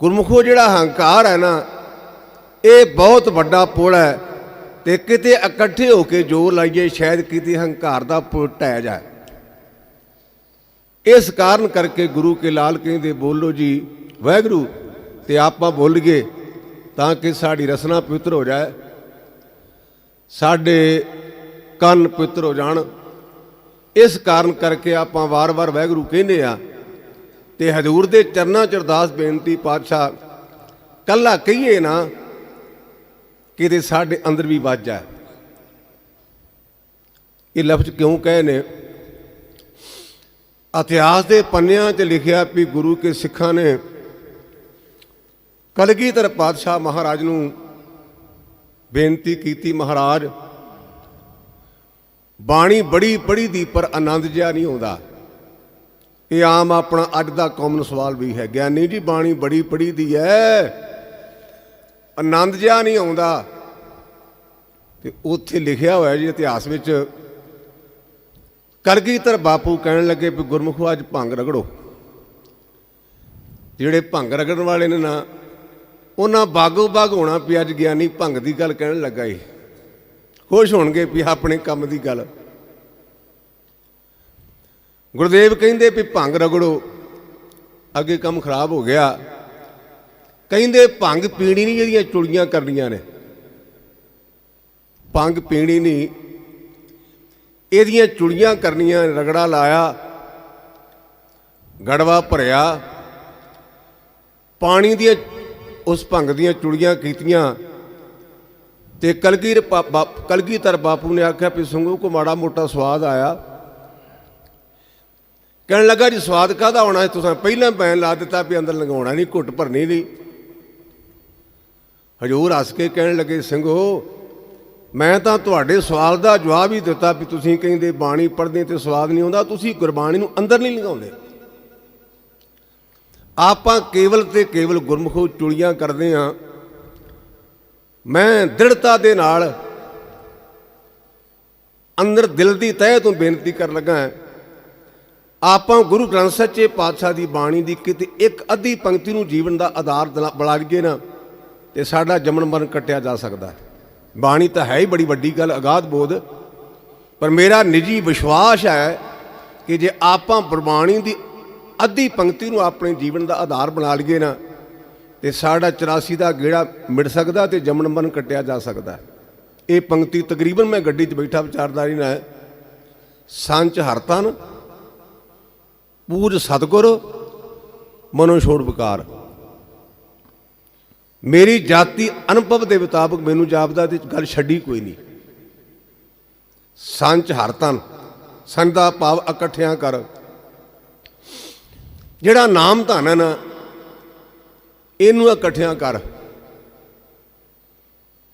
ਗੁਰਮੁਖੋ ਜਿਹੜਾ ਹੰਕਾਰ ਹੈ ਨਾ, ਇਹ ਬਹੁਤ ਵੱਡਾ ਪੁਲ ਹੈ ਤੇ ਕਿਤੇ ਇਕੱਠੇ ਹੋ ਕੇ ਜੋਰ ਲਾਈਏ, ਸ਼ਾਇਦ ਕਿਤੇ ਹੰਕਾਰ ਦਾ ਪੁਲ ਟਹਿ ਜਾਏ। ਇਸ ਕਾਰਨ ਕਰਕੇ ਗੁਰੂ ਕੇ ਲਾਲ ਕਹਿੰਦੇ, ਬੋਲੋ ਜੀ, ਵਾਹਿਗੁਰੂ, ਤੇ ਆਪਾਂ ਬੋਲ ਗਏ ਤਾਂ ਕਿ ਸਾਡੀ ਰਸਨਾ ਪਵਿੱਤਰ ਹੋ ਜਾਏ, ਸਾਡੇ ਕੰਨ ਪਵਿੱਤਰ ਹੋ ਜਾਣ। ਇਸ ਕਾਰਨ ਕਰਕੇ ਆਪਾਂ ਵਾਰ-ਵਾਰ ਵਾਹਿਗੁਰੂ ਕਹਿੰਦੇ ਆ ਤੇ ਹਜ਼ੂਰ ਦੇ ਚਰਨਾਂ 'ਚ ਅਰਦਾਸ ਬੇਨਤੀ ਪਾਤਸ਼ਾਹ, ਕੱਲਾ ਕਹੀਏ ਨਾ ਕਿਤੇ ਸਾਡੇ ਅੰਦਰ ਵੀ ਵੱਜ ਜਾਏ ਇਹ ਲਫ਼ਜ਼ ਕਿਉਂ ਕਹੇ ਨੇ? ਇਤਿਹਾਸ ਦੇ ਪੰਨਿਆਂ 'ਚ ਲਿਖਿਆ ਵੀ ਗੁਰੂ ਕੇ ਸਿੱਖਾਂ ਨੇ ਕਲਗੀਧਰ ਪਾਤਸ਼ਾਹ ਮਹਾਰਾਜ ਨੂੰ ਬੇਨਤੀ ਕੀਤੀ, ਮਹਾਰਾਜ, ਬਾਣੀ ਬੜੀ ਪੜ੍ਹੀ ਦੀ ਪਰ ਆਨੰਦ ਜਿਆ ਨਹੀਂ ਆਉਂਦਾ। ਇਹ ਆਮ ਆਪਣਾ ਅੱਜ ਦਾ ਕਾਮਨ ਸਵਾਲ ਵੀ ਹੈ। ਗਿਆਨੀ ਜੀ, ਬਾਣੀ ਬੜੀ ਪੜ੍ਹੀ ਦੀ ਹੈ ਆਨੰਦ ਜਿਆ ਨਹੀਂ ਆਉਂਦਾ। ਤੇ ਉੱਥੇ ਲਿਖਿਆ ਹੋਇਆ ਜੀ ਇਤਿਹਾਸ ਵਿੱਚ ਕਰਗੀਧਰ ਬਾਪੂ ਕਹਿਣ ਲੱਗੇ ਵੀ ਗੁਰਮੁਖੋ, ਅੱਜ ਭੰਗ ਰਗੜੋ। ਜਿਹੜੇ ਭੰਗ ਰਗੜਨ ਵਾਲੇ ਨੇ ਨਾ, ਉਹਨਾਂ ਬਾਗੋ ਬਾਗ ਹੋਣਾ ਵੀ ਅੱਜ ਗਿਆਨੀ ਭੰਗ ਦੀ ਗੱਲ ਕਹਿਣ ਲੱਗਾ ਈ ਖੁਸ਼ ਹੋਣਗੇ ਵੀ ਆਪਣੇ ਕੰਮ ਦੀ ਗੱਲ। ਗੁਰਦੇਵ ਕਹਿੰਦੇ ਵੀ ਭੰਗ ਰਗੜੋ, ਅੱਗੇ ਕੰਮ ਖਰਾਬ ਹੋ ਗਿਆ। ਕਹਿੰਦੇ ਭੰਗ ਪੀਣੀ ਨਹੀਂ ਜਿਹੜੀਆਂ ਚੁਲੀਆਂ ਕਰਨੀਆਂ ਨੇ। ਭੰਗ ਪੀਣੀ ਨਹੀਂ। ਇਹਦੀਆਂ ਚੁਲੀਆਂ ਕਰਨੀਆਂ, ਰਗੜਾ ਲਾਇਆ, ਗੜਵਾ ਭਰਿਆ। ਪਾਣੀ ਦੀਆਂ, ਉਸ ਭੰਗ ਦੀਆਂ ਚੁਲੀਆਂ ਕੀਤੀਆਂ। ਤੇ ਕਲਗੀਰ ਕਲਗੀਧਰ ਬਾਪੂ ਨੇ ਆਖਿਆ ਵੀ ਸੰਗੂ ਕੋ ਮਾੜਾ ਮੋਟਾ ਸਵਾਦ ਆਇਆ। ਕਹਿਣ ਲੱਗਾ ਜੀ ਸਵਾਦ ਕਾਹਦਾ ਹੋਣਾ ਤੁਸੀਂ ਪਹਿਲਾਂ ਬੈਨ ਲਾ ਦਿੱਤਾ ਵੀ ਅੰਦਰ ਲੰਘਾਉਣਾ ਨਹੀਂ, ਘੁੱਟ ਭਰਨੀ ਨਹੀਂ। ਹਜੂਰ ਹੱਸ ਕੇ ਕਹਿਣ ਲੱਗੇ ਸਿੰਘੋ ਮੈਂ ਤਾਂ ਤੁਹਾਡੇ ਸਵਾਲ ਦਾ ਜਵਾਬ ਹੀ ਦਿੱਤਾ ਵੀ ਤੁਸੀਂ ਕਹਿੰਦੇ ਬਾਣੀ ਪੜ੍ਹਦੇ ਤੇ ਸਵਾਦ ਨਹੀਂ ਆਉਂਦਾ, ਤੁਸੀਂ ਗੁਰਬਾਣੀ ਨੂੰ ਅੰਦਰ ਨਹੀਂ ਲੰਘਾਉਂਦੇ। ਆਪਾਂ ਕੇਵਲ ਤੇ ਕੇਵਲ ਗੁਰਮੁਖੋ ਚੁਲੀਆਂ ਕਰਦੇ ਆਂ ਮੈਂ ਦ੍ਰਿੜਤਾ ਦੇ ਨਾਲ ਅੰਦਰ ਦਿਲ ਦੀ ਤਹਿ ਤੋਂ ਬੇਨਤੀ ਕਰਨ ਲੱਗਾ ਹਾਂ। ਆਪਾਂ ਗੁਰੂ ਗ੍ਰੰਥ ਸੱਚੇ ਪਾਤਸ਼ਾਹ ਦੀ ਬਾਣੀ ਦੀ ਕਿਤੇ ਇੱਕ ਅੱਧੀ ਪੰਕਤੀ ਨੂੰ ਜੀਵਨ ਦਾ ਆਧਾਰ ਦਲਾ- ਬਣਾ ਲਈਏ ਨਾ, ਤੇ ਸਾਡਾ ਜਮਨ ਮਰਨ ਕੱਟਿਆ ਜਾ ਸਕਦਾ ਹੈ। ਬਾਣੀ ਤਾਂ ਹੈ ਹੀ ਬੜੀ ਵੱਡੀ ਗੱਲ, ਅਗਾਧ ਬੋਧ। ਪਰ ਮੇਰਾ ਨਿੱਜੀ ਵਿਸ਼ਵਾਸ ਹੈ ਕਿ ਜੇ ਆਪਾਂ ਗੁਰਬਾਣੀ ਦੀ ਅੱਧੀ ਪੰਕਤੀ ਨੂੰ ਆਪਣੇ ਜੀਵਨ ਦਾ ਆਧਾਰ ਬਣਾ ਲਈਏ ਨਾ, ਤੇ ਸਾਡਾ 84 ਦਾ ਗੇੜਾ ਮਿਟ ਸਕਦਾ ਤੇ ਜਮਨ ਮਰਨ ਕੱਟਿਆ ਜਾ ਸਕਦਾ ਇਹ ਪੰਕਤੀ ਤਕਰੀਬਨ ਮੈਂ ਗੱਡੀ 'ਚ ਬੈਠਾ ਵਿਚਾਰਦਾਰੀ ਨਾਲ ਸੰਚ ਹਰਤਨ ਪੂਜ ਸਤਗੁਰ, ਮਨੋ ਛੋੜ ਵਿਕਾਰ। ਮੇਰੀ ਜਾਤੀ ਅਨੁਭਵ ਦੇ ਮੁਤਾਬਕ ਮੈਨੂੰ ਜਾਪਦਾ ਤੇ ਗੱਲ ਛੱਡੀ ਕੋਈ ਨਹੀਂ। ਸੰਚ ਹਰਤਨ ਸੰਦਾ ਭਾਵ ਇਕੱਠਿਆਂ ਕਰ। ਜਿਹੜਾ ਨਾਮ ਧਨ ਹੈ ਨਾ, ਇਹਨੂੰ ਇਕੱਠਿਆਂ ਕਰ।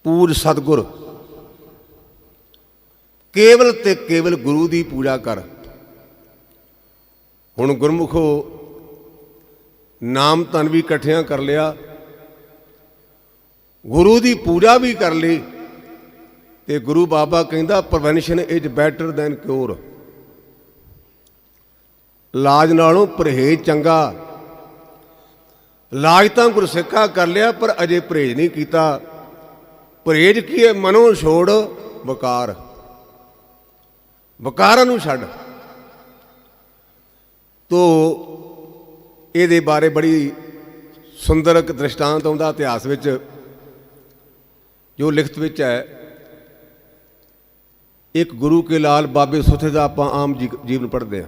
ਪੂਜ ਸਤਗੁਰ। ਕੇਵਲ ਤੇ ਕੇਵਲ ਗੁਰੂ ਦੀ ਪੂਜਾ ਕਰ। ਹੁਣ ਗੁਰਮੁਖੋ, ਨਾਮ ਧਨ ਵੀ ਇਕੱਠਿਆਂ ਕਰ ਲਿਆ, ਗੁਰੂ ਦੀ ਪੂਜਾ ਵੀ ਕਰ ਲਈ, ਤੇ ਗੁਰੂ ਬਾਬਾ ਕਹਿੰਦਾ, prevention is better than cure ਲਾਜ ਨਾਲੋਂ ਪਰਹੇਜ਼ ਚੰਗਾ। ਲਾਜ ਤਾਂ ਗੁਰਸਿੱਖਾ ਕਰ ਲਿਆ, ਪਰ ਅਜੇ ਪਰਹੇਜ਼ ਨਹੀਂ ਕੀਤਾ। ਪਰਹੇਜ਼ ਕੀ ਹੈ ਮਨੋਂ ਛੋੜ, ਵਕਾਰ। ਵਕਾਰਾਂ ਨੂੰ ਛੱਡ। ਤੋ ਇਹਦੇ ਬਾਰੇ ਬੜੀ ਸੁੰਦਰ ਇੱਕ ਦ੍ਰਿਸ਼ਟਾਂਤ ਆਉਂਦਾ ਇਤਿਹਾਸ ਵਿੱਚ, ਜੋ ਲਿਖਤ ਵਿੱਚ ਹੈ। ਇੱਕ ਗੁਰੂ ਕੇ ਲਾਲ ਬਾਬੇ ਸੁਥੇ ਦਾ ਆਪਾਂ ਆਮ ਜੀ- ਜੀਵਨ ਪੜ੍ਹਦੇ ਆ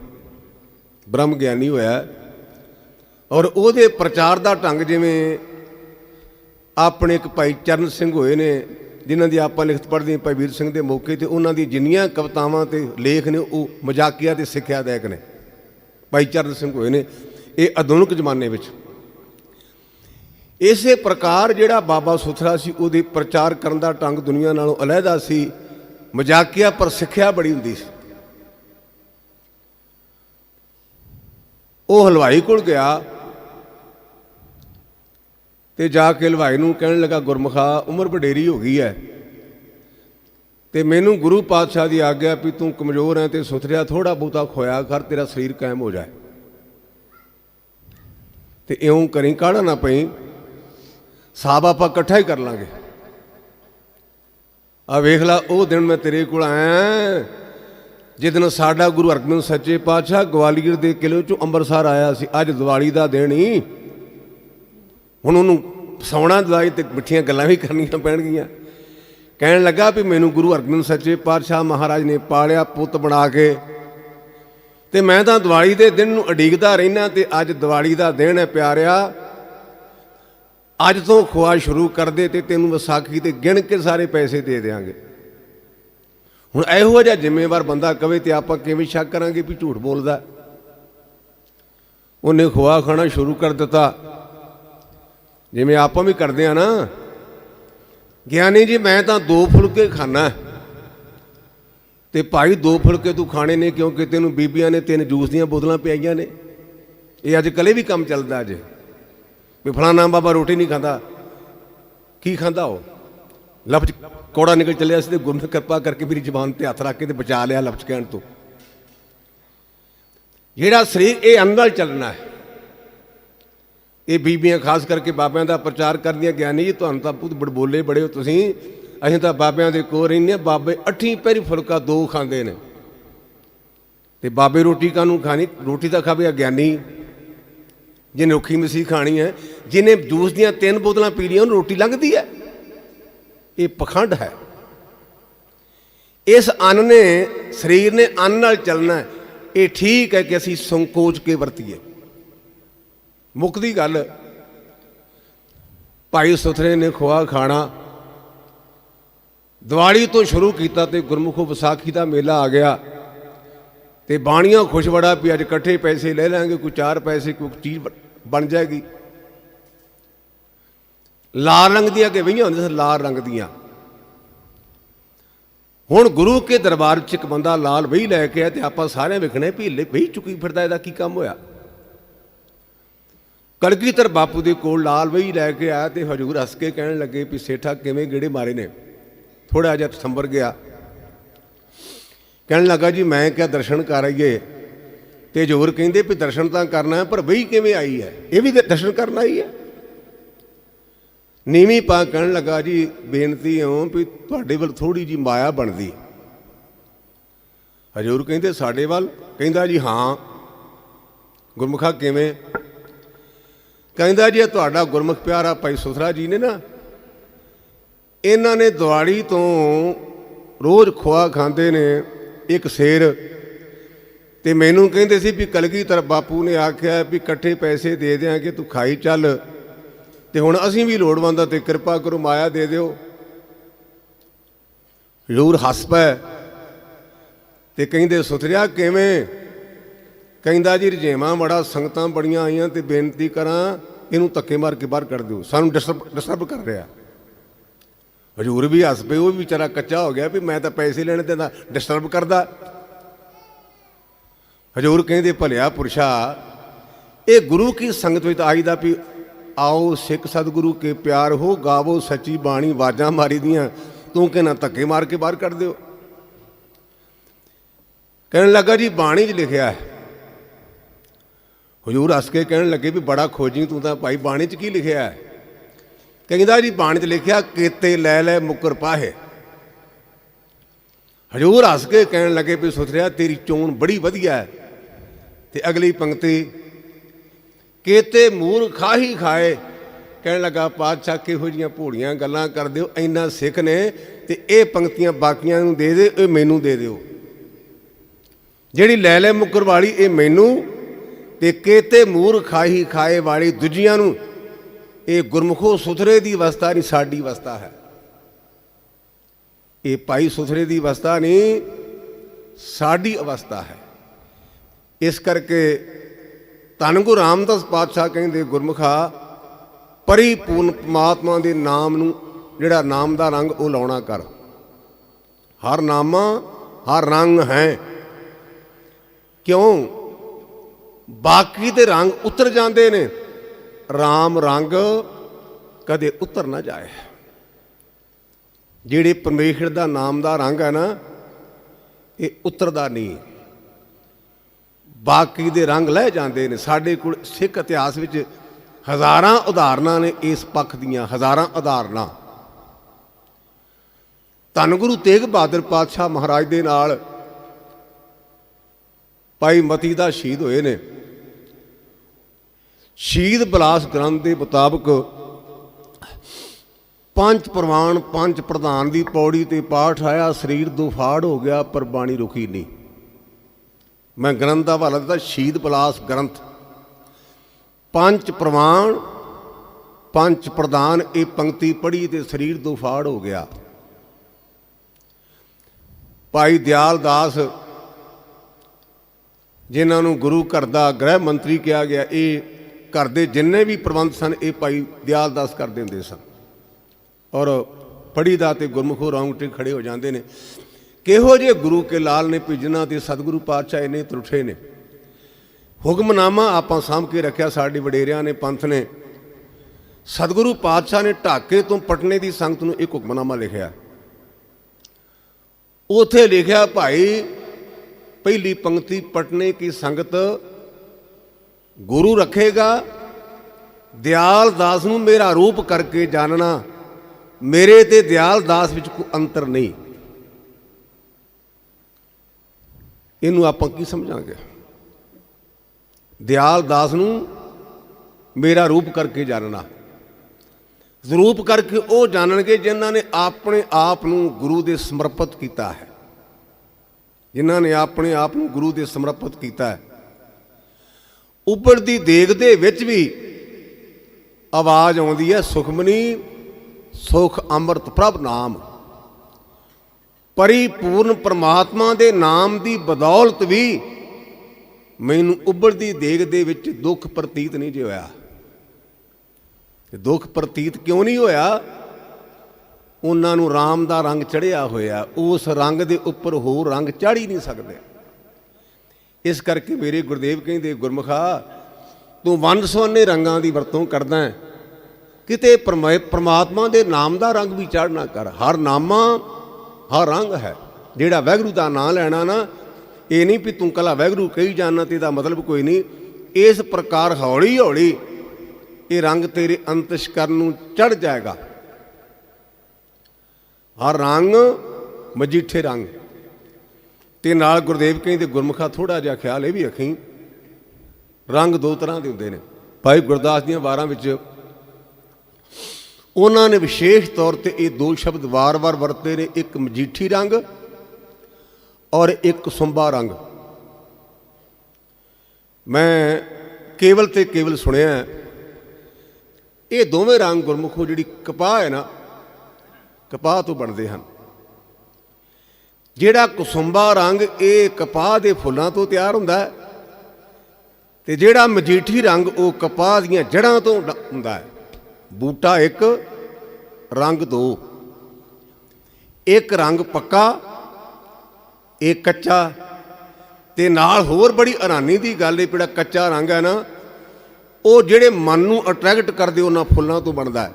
ਬ੍ਰਹਮ ਗਿਆਨੀ ਹੋਇਆ ਔਰ ਉਹਦੇ ਪ੍ਰਚਾਰ ਦਾ ਢੰਗ ਜਿਵੇਂ ਆਪਣੇ ਇੱਕ ਭਾਈ ਚਰਨ ਸਿੰਘ ਹੋਏ ਨੇ, ਜਿਨ੍ਹਾਂ ਦੀ ਆਪਾਂ ਲਿਖਤ ਪੜ੍ਹਦੇ ਹਾਂ, ਭਾਈ ਵੀਰ ਸਿੰਘ ਦੇ ਮੌਕੇ ਤੇ, ਉਹਨਾਂ ਦੀ ਜਿੰਨੀਆਂ ਕਵਿਤਾਵਾਂ ਤੇ ਲੇਖ ਨੇ, ਉਹ ਮਜ਼ਾਕੀਆ ਤੇ ਸਿੱਖਿਆਦਾਇਕ ਨੇ। ਭਾਈ ਚਰਨ ਸਿੰਘ ਹੋਏ ਨੇ, ਇਹ ਆਧੁਨਿਕ ਜ਼ਮਾਨੇ ਵਿੱਚ। ਇਸੇ ਪ੍ਰਕਾਰ ਜਿਹੜਾ ਬਾਬਾ ਸੁਥਰਾ ਸੀ, ਉਹਦੇ ਪ੍ਰਚਾਰ ਕਰਨ ਦਾ ਢੰਗ ਦੁਨੀਆ ਨਾਲੋਂ ਅਲੱਗਾ ਸੀ, ਮਜ਼ਾਕੀਆ ਪਰ ਸਿੱਖਿਆ ਬੜੀ ਹੁੰਦੀ ਸੀ। ਉਹ ਹਲਵਾਈ ਕੋਲ ਗਿਆ ਤੇ ਜਾ ਕੇ ਹਲਵਾਈ ਨੂੰ ਕਹਿਣ ਲੱਗਾ, ਗੁਰਮੁਖਾ, ਉਮਰ ਵਡੇਰੀ ਹੋ ਗਈ ਹੈ। ਤੇ ਮੈਨੂੰ ਗੁਰੂ ਪਾਤਸ਼ਾਹ ਦੀ ਆਗਿਆ ਵੀ ਤੂੰ ਕਮਜ਼ੋਰ ਹੈ ਤੇ ਸੁਥਰਿਆ ਥੋੜਾ ਬਹੁਤਾ ਖੋਇਆ ਕਰ, ਤੇਰਾ ਸਰੀਰ ਕਾਇਮ ਹੋ ਜਾਏ। ਤੇ ਇਉਂ ਕਰੀ ਕਾੜਾ ਨਾ ਪਈ? ਸਾਬ ਆਪਾਂ ਇਕੱਠਾ ਹੀ ਕਰ ਲਾਂਗੇ। ਆ ਵੇਖ ਲਾ, ਉਹ ਦਿਨ ਮੈਂ ਤੇਰੇ ਕੋਲ ਆਇਆ ਜਿੱਦਨ ਸਾਡਾ ਗੁਰੂ ਅਰਜਨ ਸੱਚੇ ਪਾਤਸ਼ਾਹ ਗਵਾਲੀਅਰ ਦੇ ਕਿਲੇ ਚੋਂ ਅੰਮ੍ਰਿਤਸਰ ਆਇਆ ਸੀ, ਅੱਜ ਦੀਵਾਲੀ ਦਾ ਦਿਨ ਹੀ ਹੁਣ ਉਹਨੂੰ ਸੌਣਾ ਦਵਾਈ ਤੇ ਮਿੱਠੀਆਂ ਗੱਲਾਂ ਵੀ ਕਰਨੀਆਂ ਪੈਣਗੀਆਂ। ਕਹਿਣ ਲੱਗਾ ਵੀ ਮੈਨੂੰ ਗੁਰੂ ਅਰਜਨ ਸੱਚੇ ਪਾਤਸ਼ਾਹ ਮਹਾਰਾਜ ਨੇ ਪਾਲਿਆ ਪੁੱਤ ਬਣਾ ਕੇ। ਤੇ ਮੈਂ ਤਾਂ ਦੀਵਾਲੀ ਦੇ ਦਿਨ ਨੂੰ ਅਡੀਕਦਾ ਰਹਿਣਾ ਤੇ ਅੱਜ ਦੀਵਾਲੀ ਦਾ ਦਿਨ ਹੈ ਪਿਆਰਿਆ। ਅੱਜ ਤੋਂ ਖੁਆ ਸ਼ੁਰੂ ਕਰ ਦੇ ਤੇ ਤੈਨੂੰ ਵਿਸਾਖੀ ਤੇ ਗਿਣ ਕੇ ਸਾਰੇ ਪੈਸੇ ਦੇ ਦੇਾਂਗੇ ਹੁਣ ਇਹੋ ਜਿਹਾ ਜ਼ਿੰਮੇਵਾਰ ਬੰਦਾ ਕਵੇ ਤੇ ਆਪਾਂ ਕਿਵੇਂ ਸ਼ੱਕ ਕਰਾਂਗੇ ਵੀ ਝੂਠ ਬੋਲਦਾ। ਉਹਨੇ ਖੁਆ ਖਾਣਾ ਸ਼ੁਰੂ ਕਰ ਦਿੱਤਾ। ਜਿਵੇਂ ਆਪਾਂ ਵੀ ਕਰਦੇ ਆ ਨਾ ਗਿਆਨੀ ਜੀ, ਮੈਂ ਤਾਂ ਦੋ ਫੁਲਕੇ ਖਾਣਾ ਤੇ ਭਾਈ ਦੋ ਫੁਲਕੇ ਤੂੰ ਖਾਣੇ ਨੇ, ਕਿਉਂਕਿ ਤੈਨੂੰ ਬੀਬੀਆਂ ਨੇ ਤਿੰਨ ਜੂਸ ਦੀਆਂ ਬੋਤਲਾਂ ਪਿਆਈਆਂ ਨੇ। ਇਹ ਅੱਜ ਕੱਲੇ ਵੀ ਕੰਮ ਚੱਲਦਾ ਅੱਜ। ਵੀ ਫਲਾਣਾ ਬਾਬਾ ਰੋਟੀ ਨਹੀਂ ਖਾਂਦਾ। ਕੀ ਖਾਂਦਾ ਉਹ? ਲਫ਼ਜ਼ ਕੋੜਾ ਨਿਕਲ ਚੱਲਿਆ ਸੀ ਤੇ ਗੁਰੂ ਕਿਰਪਾ ਕਰਕੇ ਮੇਰੀ ਜਬਾਨ ਤੇ ਹੱਥ ਰੱਖ ਕੇ ਤੇ ਬਚਾ ਲਿਆ ਲਫ਼ਜ਼ ਕਹਿਣ ਤੋਂ। ਜਿਹੜਾ ਸਰੀਰ ਇਹ ਅੰਦਰ ਚੱਲਣਾ ਹੈ ਇਹ ਬੀਬੀਆਂ ਖਾਸ ਕਰਕੇ ਬਾਬਿਆਂ ਦਾ ਪ੍ਰਚਾਰ ਕਰਦੀਆਂ ਗਿਆਨੀ ਜੀ ਤੁਹਾਨੂੰ ਤਾਂ ਬਹੁਤ ਬੜਬੋਲੇ ਬੜੇ ਹੋ ਤੁਸੀਂ। ਅਸੀਂ ਤਾਂ ਬਾਬਿਆਂ ਦੇ ਕੋਲ ਰਹਿੰਦੇ ਹਾਂ, ਬਾਬੇ ਅੱਠੀ ਪੈਰੀ ਫੁਲਕਾ ਦੋ ਖਾਂਦੇ ਨੇ। ਤੇ ਬਾਬੇ ਰੋਟੀ ਕਾਨੂੰ ਖਾਣੀ? ਰੋਟੀ ਤਾਂ ਖਾਵੇ ਗਿਆਨੀ ਜਿਹਨੇ ਔਖੀ ਮਸੀਹ ਖਾਣੀ ਹੈ, ਜਿਹਨੇ ਜੂਸ ਦੀਆਂ ਤਿੰਨ ਬੋਤਲਾਂ ਪੀ ਲਈਆਂ, ਉਹਨੂੰ ਰੋਟੀ ਲੰਘਦੀ ਹੈ। ਇਹ ਪਖੰਡ ਹੈ। ਇਸ ਅੰਨ ਨੇ, ਸਰੀਰ ਨੇ ਅੰਨ ਨਾਲ ਚੱਲਣਾ ਇਹ ਠੀਕ ਹੈ ਕਿ ਅਸੀਂ ਸੰਕੋਚ ਕੇ ਵਰਤੀਏ। ਮੁੱਕਦੀ ਗੱਲ, ਭਾਈ ਸੁਥਰੇ ਨੇ ਖੋਆ ਖਾਣਾ। ਦੀਵਾਲੀ ਤੋਂ ਸ਼ੁਰੂ ਕੀਤਾ ਤੇ ਗੁਰਮੁਖੋ ਵਿਸਾਖੀ ਦਾ ਮੇਲਾ ਆ ਗਿਆ। ਤੇ ਬਾਣੀਆਂ ਖੁਸ਼ ਬੜਾ ਵੀ ਅੱਜ ਇਕੱਠੇ ਪੈਸੇ ਲੈ ਲਾਂਗੇ, ਕੋਈ ਚਾਰ ਪੈਸੇ, ਕੋਈ ਚੀਜ਼ ਬਣ ਜਾਏਗੀ। ਲਾਲ ਰੰਗ ਦੀਆਂ ਕਿ ਵਹੀਆਂ ਹੁੰਦੀਆਂ ਸੀ, ਲਾਲ ਰੰਗ ਦੀਆਂ। ਹੁਣ ਗੁਰੂ ਕੇ ਦਰਬਾਰ 'ਚ ਇੱਕ ਬੰਦਾ ਲਾਲ ਵਹੀ ਲੈ ਕੇ ਆ ਤੇ ਆਪਾਂ ਸਾਰਿਆਂ ਵੇਖਣੇ ਵੀ ਲੈ ਚੁੱਕੀ ਫਿਰਦਾ, ਇਹਦਾ ਕੀ ਕੰਮ ਹੋਇਆ? ਕਲਗੀਧਰ ਬਾਪੂ ਦੇ ਕੋਲ ਲਾਲ ਵਹੀ ਲੈ ਕੇ ਆਇਆ ਤੇ ਹਜੂਰ ਹੱਸ ਕੇ ਕਹਿਣ ਲੱਗੇ ਵੀ ਸੇਠਾ ਕਿਵੇਂ ਗੇੜੇ ਮਾਰੇ ਨੇ। ਥੋੜਾ ਜਿਹਾ ਸੰਭਰ ਗਿਆ। ਕਹਿਣ ਲੱਗਾ, ਜੀ, ਮੈਂ ਕਿਹਾ ਦਰਸ਼ਨ ਕਰ ਆਈਏ। ਤੇ ਜੋਰ ਕਹਿੰਦੇ ਵੀ ਦਰਸ਼ਨ ਤਾਂ ਕਰਨਾ ਹੈ, ਪਰ ਵਹੀ ਕਿਵੇਂ ਆਈ ਹੈ? ਇਹ ਵੀ ਦਰਸ਼ਨ ਕਰਨ ਆਈ ਹੈ। ਨੀਵੀਂ ਪਾ ਕਹਿਣ ਲੱਗਾ, ਜੀ, ਬੇਨਤੀ ਹੈ ਵੀ ਤੁਹਾਡੇ ਵੱਲ ਥੋੜੀ ਜੀ ਮਾਇਆ ਬਣਦੀ। ਹਜੂਰ ਕਹਿੰਦੇ, ਸਾਡੇ ਵੱਲ? ਕਹਿੰਦਾ, ਜੀ, ਹਾਂ। ਗੁਰਮੁਖਾ ਕਿਵੇਂ ਕਹਿੰਦਾ ਜੀ, ਇਹ ਤੁਹਾਡਾ ਗੁਰਮੁਖ ਪਿਆਰਾ ਭਾਈ ਸੁਥਰਾ ਜੀ ਨੇ ਨਾ, ਇਹਨਾਂ ਨੇ ਦਿਵਾਲੀ ਤੋਂ ਰੋਜ਼ ਖੋਆ ਖਾਂਦੇ ਨੇ ਇੱਕ ਸੇਰ। ਤੇ ਮੈਨੂੰ ਕਹਿੰਦੇ ਸੀ ਵੀ ਕਲਗੀਧਰ ਬਾਪੂ ਨੇ ਆਖਿਆ ਵੀ ਇਕੱਠੇ ਪੈਸੇ ਦੇ ਦਿਆਂਗੇ, ਤੂੰ ਖਾਈ ਚੱਲ। ਤੇ ਹੁਣ ਅਸੀਂ ਵੀ ਲੋੜਵੰਦ ਆ ਤੇ ਕਿਰਪਾ ਕਰੋ, ਮਾਇਆ ਦੇ ਦਿਓ। ਹਜ਼ੂਰ ਹੱਸ ਪਏ ਤੇ ਕਹਿੰਦੇ, ਸੁਥਰਿਆ ਕਿਵੇਂ? ਕਹਿੰਦਾ ਜੀ ਰਜੇਵਾਂ ਬੜਾ ਸੰਗਤਾਂ ਬੜੀਆਂ ਆਈਆਂ ਤੇ ਬੇਨਤੀ ਕਰਾਂ, ਇਹਨੂੰ ਧੱਕੇ ਮਾਰ ਕੇ ਬਾਹਰ ਕੱਢ ਦਿਓ। ਸਾਨੂੰ ਡਿਸਟਰਬ ਡਿਸਟਰਬ ਕਰ ਰਿਹਾ। ਹਜੂਰ ਵੀ ਹੱਸ ਪਏ, ਉਹ ਵੀ ਵਿਚਾਰਾ ਕੱਚਾ ਹੋ ਗਿਆ ਵੀ ਮੈਂ ਤਾਂ ਪੈਸੇ ਲੈਣੇ ਤੇ ਡਿਸਟਰਬ ਕਰਦਾ। ਹਜੂਰ ਕਹਿੰਦੇ, ਭਲਿਆ ਪੁਰਸ਼ਾ, ਇਹ ਗੁਰੂ ਕੀ ਸੰਗਤ ਵਿੱਚ ਆਈਦਾ ਵੀ ਆਓ ਸਿੱਖ ਸਤਿਗੁਰੂ ਕੇ ਪਿਆਰ ਹੋ, ਗਾਵੋ ਸੱਚੀ ਬਾਣੀ, ਆਵਾਜ਼ਾਂ ਮਾਰੀ ਦੀਆਂ, ਤੂੰ ਕਿ ਧੱਕੇ ਮਾਰ ਕੇ ਬਾਹਰ ਕੱਢ ਦਿਓ? ਕਹਿਣ ਲੱਗਾ ਜੀ, ਬਾਣੀ 'ਚ ਲਿਖਿਆ ਹੈ ਹਜੂਰ ਹੱਸ ਕੇ ਕਹਿਣ ਲੱਗੇ ਵੀ ਬੜਾ ਖੋਜੀ ਤੂੰ ਤਾਂ ਭਾਈ ਬਾਣੀ 'ਚ ਕੀ ਲਿਖਿਆ ਹੈ? ਕਹਿੰਦਾ ਜੀ ਬਾਣੀ 'ਚ ਲਿਖਿਆ, ਕੀਤੇ ਲੈ ਲੈ ਮੁਕਰ ਪਾਹੇ। ਹਜੂਰ ਹੱਸ ਕੇ ਕਹਿਣ ਲੱਗੇ ਵੀ ਸੁਥਰਿਆ, ਤੇਰੀ ਚੋਣ ਬੜੀ ਵਧੀਆ ਹੈ। ਤੇ ਅਗਲੀ ਪੰਕਤੀ, ਕੀਤੇ ਮੂਰ ਖਾਹੀ ਖਾਏ। ਕਹਿਣ ਲੱਗਾ, ਪਾਤਸ਼ਾਹ ਕਿਹੋ ਜੀਆਂ ਭੋੜੀਆਂ ਗੱਲਾਂ ਕਰਦੇ ਹੋ, ਇੰਨਾ ਸਿੱਖ ਨੇ, ਤੇ ਇਹ ਪੰਕਤੀਆਂ ਬਾਕੀਆਂ ਨੂੰ ਦੇ ਦੇ, ਇਹ ਮੈਨੂੰ ਦੇ ਦਿਓ। ਜਿਹੜੀ ਲੈ ਲੈ ਮੁਕਰ ਵਾਲੀ, ਇਹ ਮੈਨੂੰ ਤੇ ਕੇਤੇ ਮੂਰ ਖਾਹੀ ਖਾਏ ਵਾਲੀ ਦੂਜਿਆਂ ਨੂੰ ਇਹ ਗੁਰਮੁਖੋ ਸੁਥਰੇ ਦੀ ਅਵਸਥਾ ਨਹੀਂ, ਸਾਡੀ ਅਵਸਥਾ ਹੈ। ਇਹ ਭਾਈ ਸੁਥਰੇ ਦੀ ਅਵਸਥਾ ਨਹੀਂ, ਸਾਡੀ ਅਵਸਥਾ ਹੈ। ਇਸ ਕਰਕੇ ਧੰਨ ਗੁਰੂ ਰਾਮਦਾਸ ਪਾਤਸ਼ਾਹ ਕਹਿੰਦੇ, ਗੁਰਮੁਖਾ, ਪਰਿਪੂਰਨ ਪਰਮਾਤਮਾ ਦੇ ਨਾਮ ਨੂੰ ਜਿਹੜਾ ਨਾਮ ਦਾ ਰੰਗ ਉਹ ਲਾਉਣਾ ਕਰ। ਹਰ ਨਾਮਾ, ਹਰ ਰੰਗ ਹੈ। ਕਿਉਂ? ਬਾਕੀ ਦੇ ਰੰਗ ਉਤਰ ਜਾਂਦੇ ਨੇ। RAM ਰੰਗ ਕਦੇ ਉਤਰ ਨਾ ਜਾਏ। ਜਿਹੜੇ ਪਰਮੇਸ਼ਰ ਦਾ ਨਾਮ ਦਾ ਰੰਗ ਹੈ ਨਾ, ਇਹ ਉਤਰਦਾ ਨਹੀਂ। ਬਾਕੀ ਦੇ ਰੰਗ ਲੈ ਜਾਂਦੇ ਨੇ। ਸਾਡੇ ਕੋਲ ਸਿੱਖ ਇਤਿਹਾਸ ਵਿੱਚ ਹਜ਼ਾਰਾਂ ਉਦਾਹਰਨਾਂ ਨੇ ਇਸ ਪੱਖ ਦੀਆਂ, ਹਜ਼ਾਰਾਂ ਉਦਾਹਰਨਾਂ। ਧੰਨ ਗੁਰੂ ਤੇਗ ਬਹਾਦਰ ਪਾਤਸ਼ਾਹ ਮਹਾਰਾਜ ਦੇ ਨਾਲ ਭਾਈ ਮਤੀ ਦਾ ਸ਼ਹੀਦ ਹੋਏ ਨੇ। ਸ਼ਹੀਦ ਬਲਾਸ ਗ੍ਰੰਥ ਦੇ ਮੁਤਾਬਕ ਪੰਜ ਪ੍ਰਵਾਨ, ਪੰਜ ਪ੍ਰਧਾਨ ਦੀ ਪੌੜੀ ਤੇ ਪਾਠ ਆਇਆ, ਸਰੀਰ ਦੁਫਾੜ ਹੋ ਗਿਆ, ਪਰ ਬਾਣੀ ਰੁਕੀ ਨਹੀਂ। ਮੈਂ ਗ੍ਰੰਥ ਦਾ ਹਵਾਲਾ ਦਿੱਤਾ, ਸ਼ਹੀਦ ਬਲਾਸ ਗ੍ਰੰਥ। ਪੰਜ ਪ੍ਰਵਾਨ, ਪੰਜ ਪ੍ਰਧਾਨ, ਇਹ ਪੰਕਤੀ ਪੜ੍ਹੀ ਤੇ ਸਰੀਰ ਦੁਫਾੜ ਹੋ ਗਿਆ। ਭਾਈ ਦਿਆਲ ਦਾਸ, ਜਿਨ੍ਹਾਂ ਨੂੰ ਗੁਰੂ ਘਰ ਦਾ ਗ੍ਰਹਿ ਮੰਤਰੀ ਕਿਹਾ ਗਿਆ, ਇਹ ਘਰ ਦੇ ਜਿੰਨੇ ਵੀ ਪ੍ਰਬੰਧ ਸਨ, ਇਹ ਭਾਈ ਦਿਆਲ ਦਾਸ ਕਰ ਦਿੰਦੇ ਸਨ। ਔਰ ਪੜੀ ਦਾ ਤੇ ਗੁਰਮੁਖੋ ਰੌਂਗਟੇ ਖੜੇ ਹੋ ਜਾਂਦੇ ਨੇ। ਕਿਹੋ ਜੇ ਗੁਰੂ ਕੇ ਲਾਲ ਨੇ ਭਿਜਣਾ ਤੇ ਸਤਿਗੁਰੂ ਪਾਤਸ਼ਾਹ ਇਹਨੇ ਤਰੁੱਠੇ ਨੇ। ਹੁਕਮਨਾਮਾ ਆਪਾਂ ਸਾਂਭ ਕੇ ਰੱਖਿਆ ਸਾਡੇ ਵਡੇਰਿਆਂ ਨੇ, ਪੰਥ ਨੇ। ਸਤਿਗੁਰੂ ਪਾਤਸ਼ਾਹ ਨੇ ਢਾਕੇ ਤੋਂ ਪਟਨੇ ਦੀ ਸੰਗਤ ਨੂੰ ਇੱਕ ਹੁਕਮਨਾਮਾ ਲਿਖਿਆ। ਉਥੇ ਲਿਖਿਆ, ਭਾਈ, ਪਹਿਲੀ ਪੰਕਤੀ ਪਟਨੇ ਕੀ ਸੰਗਤ ਗੁਰੂ ਰੱਖੇਗਾ, ਦਿਆਲ ਦਾਸ ਨੂੰ ਮੇਰਾ ਰੂਪ ਕਰਕੇ ਜਾਣਨਾ, ਮੇਰੇ ਤੇ ਦਿਆਲ ਦਾਸ ਵਿੱਚ ਕੋਈ ਅੰਤਰ ਨਹੀਂ। ਇਹਨੂੰ ਆਪਾਂ ਕੀ ਸਮਝਾਂਗੇ? ਦਿਆਲ ਦਾਸ ਨੂੰ ਮੇਰਾ ਰੂਪ ਕਰਕੇ ਜਾਣਨਾ। ਰੂਪ ਕਰਕੇ ਉਹ ਜਾਣਨਗੇ ਜਿਨ੍ਹਾਂ ਨੇ ਆਪਣੇ ਆਪ ਨੂੰ ਗੁਰੂ ਦੇ ਸਮਰਪਿਤ ਕੀਤਾ ਹੈ। ਜਿਨ੍ਹਾਂ ਨੇ ਆਪਣੇ ਆਪ ਨੂੰ ਗੁਰੂ ਦੇ ਸਮਰਪਿਤ ਕੀਤਾ ਹੈ। ਉੱਪਰਦੀ ਦੇਗ ਦੇ ਵਿੱਚ ਵੀ ਆਵਾਜ਼ ਆਉਂਦੀ ਹੈ, ਸੁਖਮਨੀ, ਸੁਖ ਅੰਮ੍ਰਿਤ ਪ੍ਰਭ ਨਾਮ। ਪਰਿਪੂਰਨ ਪ੍ਰਮਾਤਮਾ ਦੇ ਨਾਮ ਦੀ ਬਦੌਲਤ ਵੀ ਮੈਨੂੰ ਉੱਭਰਦੀ ਦੇਗ ਦੇ ਵਿੱਚ ਦੁੱਖ ਪ੍ਰਤੀਤ ਨਹੀਂ ਜੇ ਹੋਇਆ। ਦੁੱਖ ਪ੍ਰਤੀਤ ਕਿਉਂ ਨਹੀਂ ਹੋਇਆ? ਉਹਨਾਂ ਨੂੰ ਰਾਮ ਦਾ ਰੰਗ ਚੜਿਆ ਹੋਇਆ। ਉਸ ਰੰਗ ਦੇ ਉੱਪਰ ਹੋਰ ਰੰਗ ਚੜ ਹੀ ਨਹੀਂ ਸਕਦੇ। ਇਸ ਕਰਕੇ ਮੇਰੇ ਗੁਰਦੇਵ ਕਹਿੰਦੇ, ਗੁਰਮਖਾ, ਤੂੰ ਵੰਨ ਸੁਵੰਨੇ ਰੰਗਾਂ ਦੀ ਵਰਤੋਂ ਕਰਦਾ ਹੈ। ਕਿਤੇ ਪਰਮਾ- ਪ੍ਰਮਾਤਮਾ ਦੇ ਨਾਮ ਦਾ ਰੰਗ ਵੀ ਚੜ੍ਹਨਾ ਕਰ। ਹਰ ਨਾਮਾ, ਹਰ ਰੰਗ ਹੈ। ਜਿਹੜਾ ਵੈਗਰੂ ਦਾ ਨਾਮ ਲੈਣਾ ਨਾ, ਇਹ ਨਹੀਂ ਵੀ ਤੂੰ ਕਲਾ ਵੈਗਰੂ ਕਹੀ ਜਾਣਾ ਤੇ ਇਹਦਾ ਮਤਲਬ ਕੋਈ ਨਹੀਂ। ਇਸ ਪ੍ਰਕਾਰ ਹੌਲੀ ਹੌਲੀ ਇਹ ਰੰਗ ਤੇਰੇ ਅੰਤਸ਼ਕਰਨ ਨੂੰ ਚੜ ਜਾਏਗਾ। ਹਰ ਰੰਗ ਮਜੀਠੇ ਰੰਗ। ਤੇ ਨਾਲ ਗੁਰਦੇਵ ਕਹਿੰਦੇ ਗੁਰਮੁਖਾ ਥੋੜਾ ਜਿਹਾ ਖਿਆਲ, ਇਹ ਵੀ ਰੱਖੀ। ਰੰਗ ਦੋ ਤਰ੍ਹਾਂ ਦੇ ਹੁੰਦੇ ਨੇ। ਭਾਈ ਗੁਰਦਾਸ ਦੀਆਂ ਵਾਰਾਂ ਵਿੱਚ ਉਹਨਾਂ ਨੇ ਵਿਸ਼ੇਸ਼ ਤੌਰ ਤੇ ਇਹ ਦੋ ਸ਼ਬਦ ਵਾਰ-ਵਾਰ ਵਰਤੇ ਨੇ, ਇੱਕ ਮਜੀਠੀ ਰੰਗ ਔਰ ਇੱਕ ਸੁੰਬਾ ਰੰਗ। ਮੈਂ ਕੇਵਲ ਤੇ ਕੇਵਲ ਸੁਣਿਆ ਇਹ ਦੋਵੇਂ ਰੰਗ ਗੁਰਮੁਖੋ ਜਿਹੜੀ ਕਪਾਹ ਹੈ ਨਾ, ਕਪਾਹ ਤੋਂ ਬਣਦੇ ਹਨ। ਜਿਹੜਾ ਕੁਸੁੰਬਾ ਰੰਗ ਇਹ ਕਪਾਹ ਦੇ ਫੁੱਲਾਂ ਤੋਂ ਤਿਆਰ ਹੁੰਦਾ ਹੈ ਤੇ ਜਿਹੜਾ ਮਜੀਠੀ ਰੰਗ ਉਹ ਕਪਾਹ ਦੀਆਂ ਜੜ੍ਹਾਂ ਤੋਂ ਹੁੰਦਾ ਹੈ। ਬੂਟਾ ਇੱਕ, ਰੰਗ ਦੋ। ਇੱਕ ਰੰਗ ਪੱਕਾ, ਇੱਕ ਕੱਚਾ। ਤੇ ਨਾਲ ਹੋਰ ਬੜੀ ਹੈਰਾਨੀ ਦੀ ਗੱਲ ਇਹ ਜਿਹੜਾ ਕੱਚਾ ਰੰਗ ਹੈ ਨਾ, ਉਹ ਜਿਹੜੇ ਮਨ ਨੂੰ ਅਟਰੈਕਟ ਕਰਦੇ ਉਹਨਾਂ ਫੁੱਲਾਂ ਤੋਂ ਬਣਦਾ ਹੈ।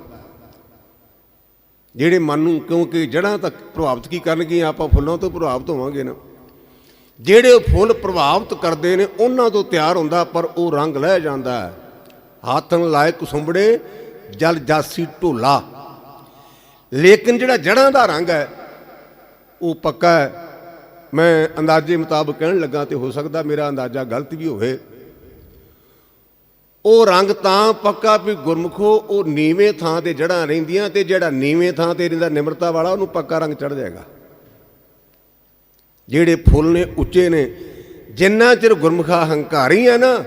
ਜਿਹੜੇ ਮਨ ਨੂੰ, ਕਿਉਂਕਿ ਜੜ੍ਹਾਂ ਤੱਕ ਪ੍ਰਭਾਵਿਤ ਕੀ ਕਰਨਗੀਆਂ, ਆਪਾਂ ਫੁੱਲਾਂ ਤੋਂ ਪ੍ਰਭਾਵਿਤ ਹੋਵਾਂਗੇ ਨਾ। ਜਿਹੜੇ ਫੁੱਲ ਪ੍ਰਭਾਵਿਤ ਕਰਦੇ ਨੇ, ਉਹਨਾਂ ਤੋਂ ਤਿਆਰ ਹੁੰਦਾ, ਪਰ ਉਹ ਰੰਗ ਲੈ ਜਾਂਦਾ ਹੈ। ਹੱਥਨ ਲਾਇਕ ਕੁਸੁੰਬੜੇ, ਜਲ ਜਾਸੀ ਢੋਲਾ। ਲੇਕਿਨ ਜਿਹੜਾ ਜੜ੍ਹਾਂ ਦਾ ਰੰਗ ਹੈ, ਉਹ ਪੱਕਾ ਹੈ। ਮੈਂ ਅੰਦਾਜ਼ੇ ਮੁਤਾਬਕ ਕਹਿਣ ਲੱਗਾ ਤੇ ਹੋ ਸਕਦਾ ਮੇਰਾ ਅੰਦਾਜ਼ਾ ਗਲਤ ਵੀ ਹੋਵੇ। ਉਹ ਰੰਗ ਤਾਂ ਪੱਕਾ ਵੀ ਗੁਰਮੁਖੋ, ਉਹ ਨੀਵੇਂ ਥਾਂ ਤੇ ਜੜਾਂ ਰਹਿੰਦੀਆਂ ਤੇ ਜਿਹੜਾ ਨੀਵੇਂ ਥਾਂ ਤੇ ਰਹਿੰਦਾ ਨਿਮਰਤਾ ਵਾਲਾ, ਉਹਨੂੰ ਪੱਕਾ ਰੰਗ ਚੜ ਜਾਏਗਾ। ਜਿਹੜੇ ਫੁੱਲ ਨੇ, ਉੱਚੇ ਨੇ, ਜਿੰਨਾ ਚਿਰ ਗੁਰਮੁਖਾ ਹੰਕਾਰੀ ਹੈ ਨਾ,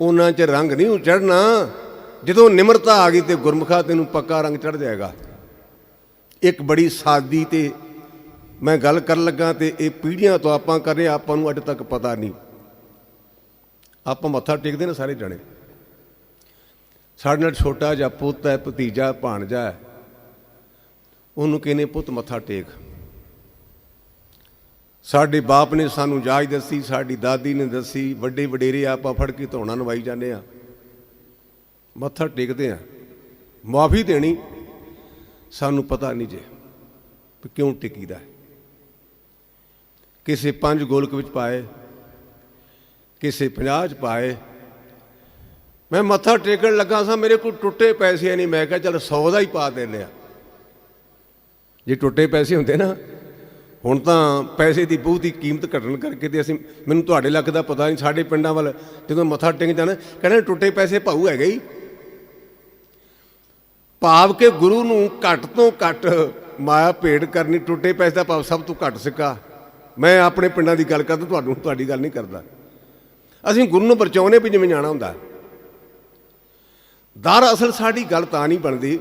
ਉਹਨਾਂ ਚ ਰੰਗ ਨਹੀਂ ਚੜਨਾ ਜਦੋਂ ਨਿਮਰਤਾ ਆ ਗਈ ਤੇ ਗੁਰਮੁਖਾ ਤੈਨੂੰ ਪੱਕਾ ਰੰਗ ਚੜ ਜਾਏਗਾ। ਇੱਕ ਬੜੀ ਸਾਦੀ ਤੇ ਮੈਂ ਗੱਲ ਕਰਨ ਲੱਗਾ ਤੇ ਇਹ ਪੀੜ੍ਹੀਆਂ ਤੋਂ ਆਪਾਂ ਕਰ ਰਹੇ ਆਪਾਂ ਨੂੰ ਅੱਜ ਤੱਕ ਪਤਾ ਨਹੀਂ। ਆਪਾਂ ਮੱਥਾ ਟੇਕਦੇ ਨੇ ਸਾਰੇ ਜਣੇ। ਸਾਡੇ ਨਾਲ ਛੋਟਾ ਜਿਹਾ ਪੁੱਤ ਹੈ, ਭਤੀਜਾ, ਭਾਣਜਾ ਹੈ। ਉਹਨੂੰ ਕਹਿੰਦੇ, ਪੁੱਤ, ਮੱਥਾ ਟੇਕ। ਸਾਡੇ ਬਾਪ ਨੇ ਸਾਨੂੰ ਜਾਚ ਦੱਸੀ, ਸਾਡੀ ਦਾਦੀ ਨੇ ਦੱਸੀ, ਵੱਡੇ ਵਡੇਰੇ ਆਪਾਂ ਫੜ ਕੇ ਧੋਣਾ ਨਵਾਈ ਜਾਂਦੇ ਆ ਮੱਥਾ ਟੇਕਦੇ ਆ ਮਾਫੀ ਦੇਣੀ, ਸਾਨੂੰ ਪਤਾ ਨਹੀਂ ਜੇ ਵੀ ਕਿਉਂ ਟਿਕੀਦਾ ਕਿਸੇ ਪੰਜ ਗੋਲਕ ਵਿੱਚ ਪਾਏ, ਕਿਸੇ 50 ਚ ਪਾਏ ਮੈਂ ਮੱਥਾ ਟੇਕਣ ਲੱਗਾ ਸਾਂ, ਮੇਰੇ ਕੋਲ ਟੁੱਟੇ ਪੈਸੇ ਨਹੀਂ। ਮੈਂ ਕਿਹਾ, ਚਲ 100 ਦਾ ਹੀ ਪਾ ਦਿੰਦੇ ਆ। ਜੇ ਟੁੱਟੇ ਪੈਸੇ ਹੁੰਦੇ ਨਾ, ਹੁਣ ਤਾਂ ਪੈਸੇ ਦੀ ਬਹੁਤੀ ਕੀਮਤ ਘਟਣ ਕਰਕੇ ਤੇ ਅਸੀਂ, ਮੈਨੂੰ ਤੁਹਾਡੇ ਲੱਕ ਦਾ ਪਤਾ ਨਹੀਂ, ਸਾਡੇ ਪਿੰਡਾਂ ਵੱਲ ਜਦੋਂ ਮੱਥਾ ਟੇਕ ਜਾਣਾ, ਕਹਿੰਦੇ ਟੁੱਟੇ ਪੈਸੇ ਭਾਊ ਹੈਗੇ ਹੀ ਭਾਵ ਕਿ ਗੁਰੂ ਨੂੰ ਘੱਟ ਤੋਂ ਘੱਟ ਮਾਇਆ ਭੇਟ ਕਰਨੀ, ਟੁੱਟੇ ਪੈਸੇ ਦਾ ਭਾਵ ਸਭ ਤੋਂ ਘੱਟ ਸਿੱਕਾ। ਮੈਂ ਆਪਣੇ ਪਿੰਡਾਂ ਦੀ ਗੱਲ ਕਰਦਾ, ਤੁਹਾਨੂੰ, ਤੁਹਾਡੀ ਗੱਲ ਨਹੀਂ ਕਰਦਾ। ਅਸੀਂ ਗੁਰੂ ਨੂੰ ਬਰਚਾਉਨੇ ਵੀ ਜਿਵੇਂ ਜਾਣਾ ਹੁੰਦਾ। ਦਰ ਅਸਲ ਸਾਡੀ ਗੱਲ ਤਾਂ ਨਹੀਂ ਬਣਦੀ।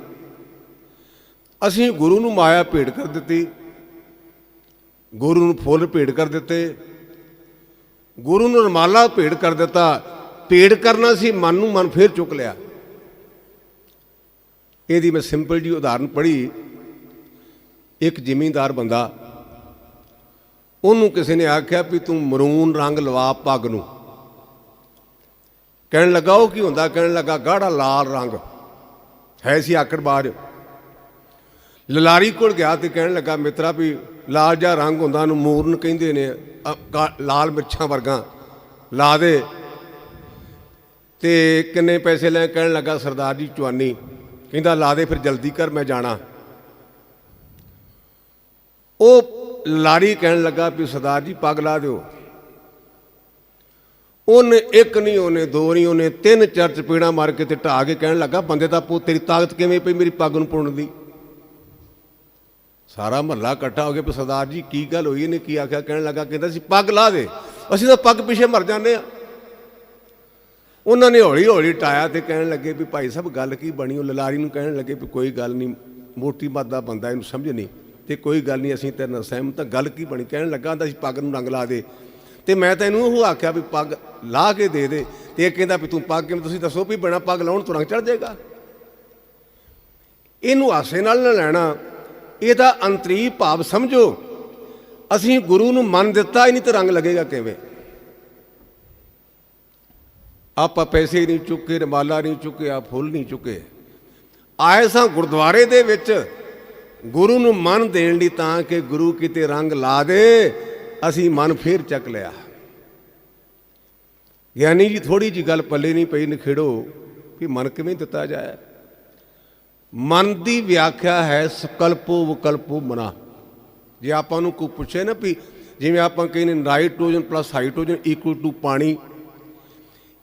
ਅਸੀਂ ਗੁਰੂ ਨੂੰ ਮਾਇਆ ਭੇਟ ਕਰ ਦਿੱਤੀ। ਗੁਰੂ ਨੂੰ ਫੁੱਲ ਭੇਟ ਕਰ ਦਿੱਤੇ। ਗੁਰੂ ਨੂੰ ਰਮਾਲਾ ਭੇਟ ਕਰ ਦਿੱਤਾ। ਭੇਟ ਕਰਨਾ ਸੀ, ਮਨ ਨੂੰ ਮਨ ਫੇਰ ਚੁੱਕ ਲਿਆ। ਇਹਦੀ ਮੈਂ ਸਿੰਪਲ ਜੀ ਉਦਾਹਰਨ ਪੜ੍ਹੀ। ਇੱਕ ਜ਼ਿਮੀਂਦਾਰ ਬੰਦਾ, ਉਹਨੂੰ ਕਿਸੇ ਨੇ ਆਖਿਆ ਵੀ ਤੂੰ ਮਰੂਨ ਰੰਗ ਲਵਾ ਪੱਗ ਨੂੰ। ਕਹਿਣ ਲੱਗਾ, ਉਹ ਕੀ ਹੁੰਦਾ? ਕਹਿਣ ਲੱਗਾ, ਗਾੜਾ ਲਾਲ ਰੰਗ। ਹੈ ਸੀ ਆਕੜਬਾਜ਼ ਲਲਾਰੀ ਕੋਲ ਗਿਆ ਤੇ ਕਹਿਣ ਲੱਗਾ, ਮਿੱਤਰਾ ਵੀ ਲਾਲ ਜਿਹਾ ਰੰਗ ਹੁੰਦਾ, ਉਹਨੂੰ ਮੂਰਨ ਕਹਿੰਦੇ ਨੇ ਕਾ- ਲਾਲ ਮਿਰਚਾਂ ਵਰਗਾ। ਲਾ ਦੇ। ਤੇ ਕਿੰਨੇ ਪੈਸੇ ਲੈ ਕਹਿਣ ਲੱਗਾ, ਸਰਦਾਰ ਜੀ ਚਵਾਨੀ ਕਹਿੰਦਾ, ਲਾ ਦੇ, ਫਿਰ ਜਲਦੀ ਕਰ, ਮੈਂ ਜਾਣਾ। ਉਹ ਲਾਰੀ ਕਹਿਣ ਲੱਗਾ ਵੀ, ਸਰਦਾਰ ਜੀ, ਪੱਗ ਲਾ ਦਿਓ। ਉਹਨੇ ਇੱਕ ਨਹੀਂ, ਉਹਨੇ ਦੋ ਨਹੀਂ, ਉਹਨੇ ਤਿੰਨ ਚਾਰ ਚਪੇੜਾਂ ਮਾਰ ਕੇ ਤੇ ਢਾ ਕੇ ਕਹਿਣ ਲੱਗਾ, ਬੰਦੇ ਦਾ ਪੁੱਤ ਤੇਰੀ ਤਾਕਤ ਕਿਵੇਂ ਪਈ ਮੇਰੀ ਪੱਗ ਨੂੰ ਪੁਣਨ ਦੀ? ਸਾਰਾ ਮਹੱਲਾ ਇਕੱਠਾ ਹੋ ਗਿਆ ਵੀ ਸਰਦਾਰ ਜੀ ਕੀ ਗੱਲ ਹੋਈ? ਇਹਨੇ ਕੀ ਆਖਿਆ? ਕਹਿਣ ਲੱਗਾ, ਕਹਿੰਦਾ ਸੀ ਪੱਗ ਲਾ ਦੇ, ਅਸੀਂ ਤਾਂ ਪੱਗ ਪਿੱਛੇ ਮਰ ਜਾਂਦੇ ਆ ਉਹਨਾਂ ਨੇ ਹੌਲੀ ਹੌਲੀ ਟਾਇਆ ਤੇ ਕਹਿਣ ਲੱਗੇ ਵੀ ਭਾਈ ਸਾਹਿਬ ਗੱਲ ਕੀ ਬਣੀ? ਉਹ ਲਲਾਰੀ ਨੂੰ ਕਹਿਣ ਲੱਗੇ ਵੀ ਕੋਈ ਗੱਲ ਨਹੀਂ, ਮੋਟੀ ਮੱਤ ਬੰਦਾ, ਇਹਨੂੰ ਸਮਝ ਨਹੀਂ ਤੇ ਕੋਈ ਗੱਲ ਨਹੀਂ, ਅਸੀਂ ਤੇਰੇ ਨਾਲ ਸਹਿਮਤ ਹਾਂ, ਗੱਲ ਕੀ ਬਣੀ? ਕਹਿਣ ਲੱਗਾ ਤਾਂ ਅਸੀਂ ਪੱਗ ਨੂੰ ਰੰਗ ਲਾ ਦੇ। ਤੇ ਮੈਂ ਤਾਂ ਇਹਨੂੰ ਉਹ ਆਖਿਆ ਵੀ ਪੱਗ ਲਾ ਕੇ ਦੇ ਦੇ। ਤੇ ਇਹ ਕਹਿੰਦਾ ਵੀ ਤੂੰ ਪੱਗ ਕਿਵੇਂ, ਤੁਸੀਂ ਦੱਸੋ ਵੀ ਬਣਾ ਪੱਗ ਲਾਉਣ ਤੁਰੰਗ ਰੰਗ ਚੜ ਜਾਏਗਾ। ਇਹਨੂੰ ਆਸੇ ਨਾਲ ਨਾ ਲੈਣਾ। ਇਹਦਾ ਅੰਤਰੀ ਭਾਵ ਸਮਝੋ, ਅਸੀਂ ਗੁਰੂ ਨੂੰ ਮੰਨ ਦਿੱਤਾ ਹੀ ਨਹੀਂ ਤੇ ਰੰਗ ਲੱਗੇਗਾ ਕਿਵੇਂ। ਆਪਾਂ ਪੈਸੇ ਨਹੀਂ ਚੁੱਕੇ, ਰਮਾਲਾ ਨਹੀਂ ਚੁੱਕਿਆ ਫੁੱਲ ਨਹੀਂ ਚੁੱਕੇ। ਆਏ ਸਾਂ ਗੁਰਦੁਆਰੇ ਦੇ ਵਿੱਚ, ਗੁਰੂ ਨੂੰ ਮਨ ਦੇਣ ਲਈ ਤਾਂ ਕਿ ਗੁਰੂ ਕਿਤੇ ਰੰਗ ਲਾ ਦੇ। ਅਸੀਂ ਮਨ ਫੇਰ ਚੱਕ ਲਿਆ। ਗਿਆਨੀ ਜੀ ਥੋੜੀ ਜੀ ਗੱਲ ਪੱਲੇ ਨਹੀਂ ਪਈ, ਨਖੇੜੋ ਕਿ ਮਨ ਕਿਵੇਂ ਦਿੱਤਾ ਜਾਏ। ਮਨ ਦੀ ਵਿਆਖਿਆ ਹੈ ਸਕਲਪੋ ਵਿਕਲਪੋ ਮਨਾ। ਜੇ ਆਪਾਂ ਨੂੰ ਕੋਈ ਪੁੱਛੇ ਨਾ ਵੀ ਜਿਵੇਂ ਆਪਾਂ ਕਹਿੰਦੇ nitrogen plus hydrogen equal to ਪਾਣੀ,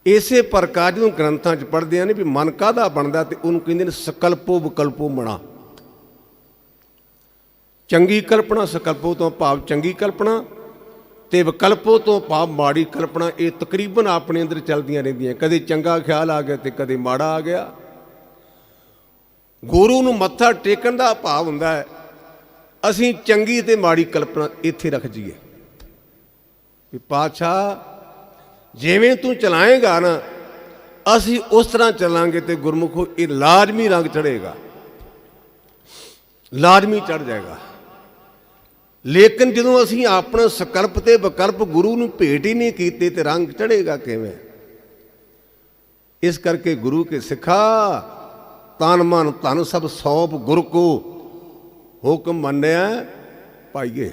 ਇਸੇ ਪ੍ਰਕਾਰ ਜਦੋਂ ਗ੍ਰੰਥਾਂ 'ਚ ਪੜ੍ਹਦੇ ਆ ਨੇ ਵੀ ਮਨ ਕਾਹਦਾ ਬਣਦਾ ਤੇ ਉਹਨੂੰ ਕਹਿੰਦੇ ਨੇ ਸਕਲਪੋ ਵਿਕਲਪੋ ਮਨਾ। ਚੰਗੀ ਕਲਪਨਾ ਸਕਲਪੋ ਤੋਂ ਭਾਵ ਚੰਗੀ ਕਲਪਨਾ ਤੇ ਵਿਕਲਪੋ ਤੋਂ ਭਾਵ ਮਾੜੀ ਕਲਪਨਾ ਇਹ ਤਕਰੀਬਨ ਆਪਣੇ ਅੰਦਰ ਚੱਲਦੀਆਂ ਰਹਿੰਦੀਆਂ। ਕਦੇ ਚੰਗਾ ਖਿਆਲ ਆ ਗਿਆ ਤੇ ਕਦੇ ਮਾੜਾ ਆ ਗਿਆ। ਗੁਰੂ ਨੂੰ ਮੱਥਾ ਟੇਕਣ ਦਾ ਭਾਵ ਹੁੰਦਾ ਹੈ, ਅਸੀਂ ਚੰਗੀ ਤੇ ਮਾੜੀ ਕਲਪਨਾ ਇੱਥੇ ਰੱਖ ਜੀਏ ਵੀ ਪਾਤਸ਼ਾਹ, ਜਿਵੇਂ ਤੂੰ ਚਲਾਏਗਾ ਨਾ, ਅਸੀਂ ਉਸ ਤਰ੍ਹਾਂ ਚੱਲਾਂਗੇ ਤੇ ਗੁਰਮੁਖੋ ਇਹ ਲਾਜ਼ਮੀ ਰੰਗ ਚੜੇਗਾ ਲਾਜ਼ਮੀ ਚੜ ਜਾਏਗਾ। ਲੇਕਿਨ ਜਦੋਂ ਅਸੀਂ ਆਪਣਾ ਸਕਲਪ ਤੇ ਵਿਕਲਪ ਗੁਰੂ ਨੂੰ ਭੇਟ ਹੀ ਨਹੀਂ ਕੀਤੇ ਤੇ ਰੰਗ ਚੜੇਗਾ ਕਿਵੇਂ? ਇਸ ਕਰਕੇ ਗੁਰੂ ਕੇ ਸਿੱਖਾ, ਤਨ ਮਨ ਧਨ ਸਭ ਸੌਪ ਗੁਰ ਕੋ ਹੁਕਮ ਮੰਨਿਆ ਪਾਈਏ